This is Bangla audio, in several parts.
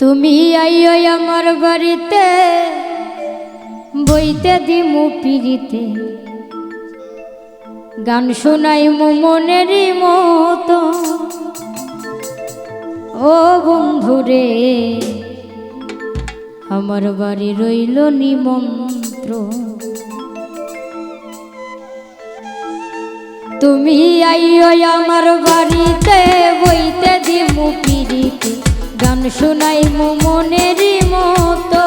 তুমি আইও আমার বাড়িতে, বইতে দিমু পিড়িতে। গান শোনাই মু মনেরই মতো। ও বন্ধুরে, আমার বাড়ি রইল নিমন্ত্র। তুমি আইও আমার বাড়িতে, বইতে দিমু পিড়িতে গান শোনাই মু মনেরই মতো।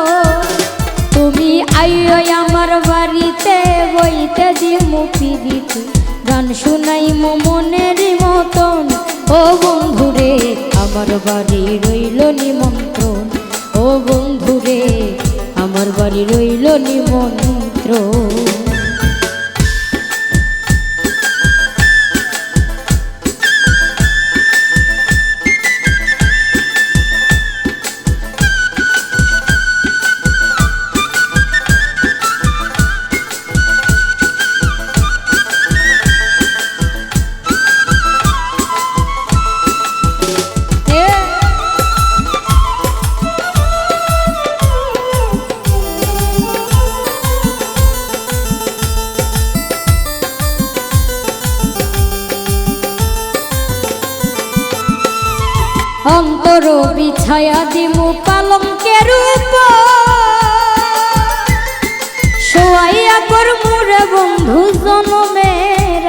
তুমি আইও আমার বাড়িতে, বইতে দিমু পিড়িতে। গান শোনাই মু মনেরই মতন। ও বন্ধুরে, আমার বাড়ি রইল নিমন্ত্রণ। ও বন্ধুরে, আমার বাড়ি রইল নিমন্ত্রণ। অন্তর বিছায়া দিমু পালঙ্কের উপর শোয়াইয়া কর মুরে বন্ধু জনমের।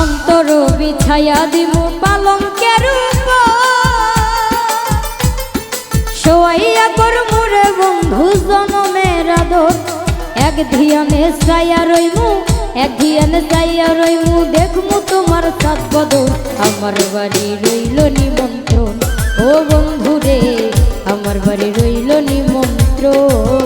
অন্তর বিছায়া দিমু পালঙ্কের উপর শোয়াইয়া কর মুরে বন্ধু আদর এক ধিয়ানে চাইয়া রইমু, এক ধিয়ানে চাইয়া রইমু। দেখমু তোমার সাত আমার বাড়ি রইল নিমন্ত্রণ। ও বন্ধু রে আমার বাড়ি রইল নিমন্ত্রণ।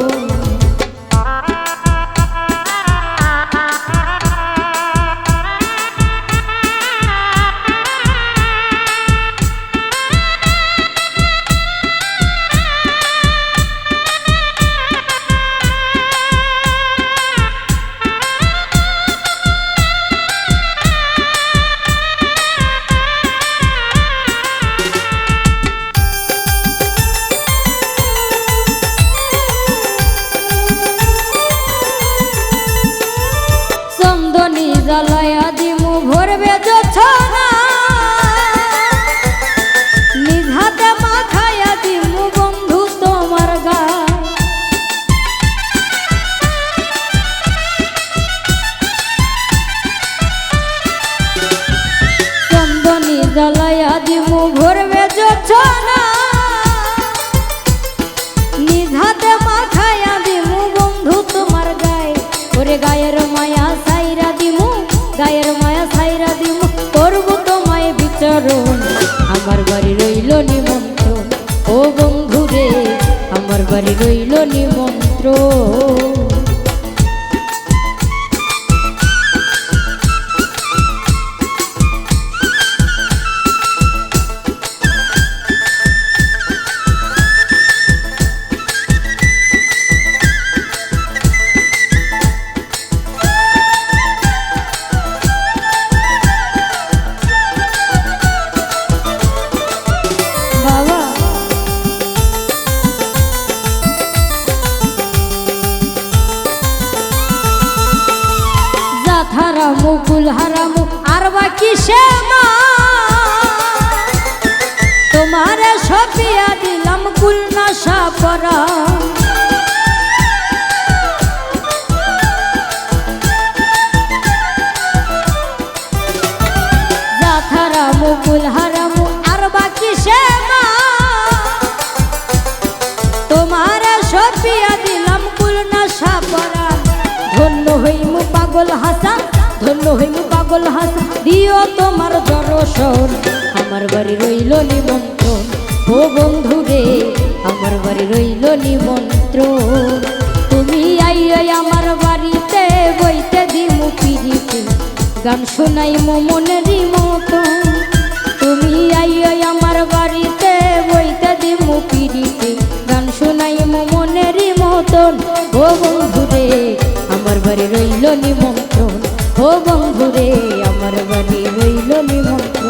আমার বাড়ি রইল নিমন্ত্র। ও বন্ধু রে আমার বাড়ি রইল নিমন্ত্রণ জাথারামু কুলহারামু আর বাকি শ্যামা তোমার সপিয়া দিলাম কুল নশা জাথারামু ধন্য হইমু পাগল হাসা, দিও তোমার দর্শন আমার বাড়ি রইল নিমন্ত্রণ। ও বন্ধু রে, আমার বাড়ি রইল নিমন্ত্রণ। তুমি আইয়া আমার বাড়িতে বইতে দিমু পিড়িতে গান শোনাই মনেরই মতন তুমি আইয়া আমার বাড়িতে ও বন্ধুরে, আমার বাড়ি রইল নিমন্ত্র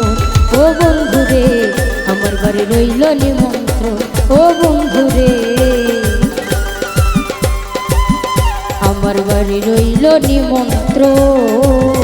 ও বন্ধুরে, আমার বাড়ি রইল নিমন্ত্র ও বন্ধুরে, আমার বাড়ি রইল নিমন্ত্রণ।